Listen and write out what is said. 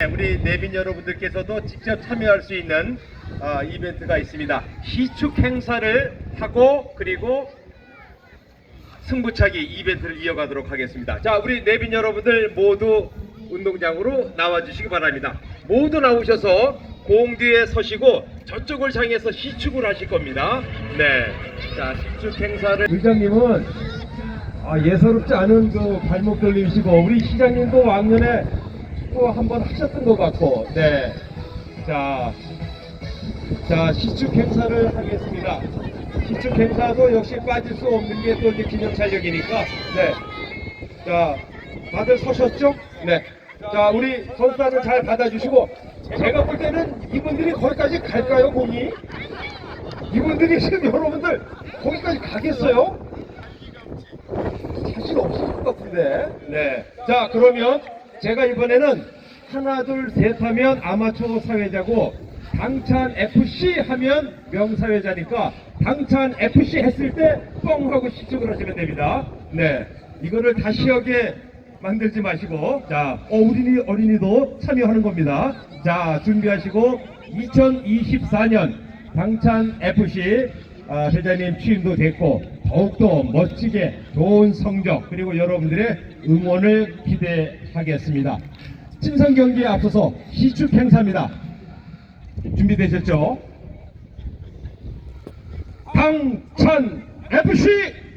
네, 우리 내빈 여러분들께서도 직접 참여할 수 있는 어, 이벤트가 있습니다. 시축 행사를 하고 그리고 승부차기 이벤트를 이어가도록 하겠습니다. 자, 우리 내빈 여러분들 모두 운동장으로 나와주시기 바랍니다. 모두 나오셔서 공 뒤에 서시고 저쪽을 향해서 시축을 하실 겁니다. 네, 자 시축 행사를 의장님은 아, 예사롭지 않은 그 발목 돌림이시고 우리 시장님도 왕년에 또 한 번 하셨던 것 같고 네. 자, 자 시축 행사를 하겠습니다. 시축 행사도 역시 빠질 수 없는 게 또 이제 기념 촬영이니까 네. 자, 다들 서셨죠? 네. 자, 우리 선수단을 잘 받아주시고 제가 볼 때는 이분들이 거기까지 갈까요, 공이? 이분들이 지금 여러분들 거기까지 가겠어요? 자신 없을 것 같은데. 네. 자, 그러면 제가 이번에는 하나, 둘, 셋 하면 아마추어 사회자고 당찬 FC 하면 명사회자니까 당찬 FC 했을 때 뻥 하고 시축을 하시면 됩니다. 네. 이거를 다시 하게 만들지 마시고 자, 어린이 어린이도 참여하는 겁니다. 자, 준비하시고 2024년 당찬 FC 아, 회장님 취임도 됐고 더욱더 멋지게 좋은 성적 그리고 여러분들의 응원을 기대하겠습니다. 친선 경기에 앞서서 시축 행사입니다. 준비되셨죠? 당찬 FC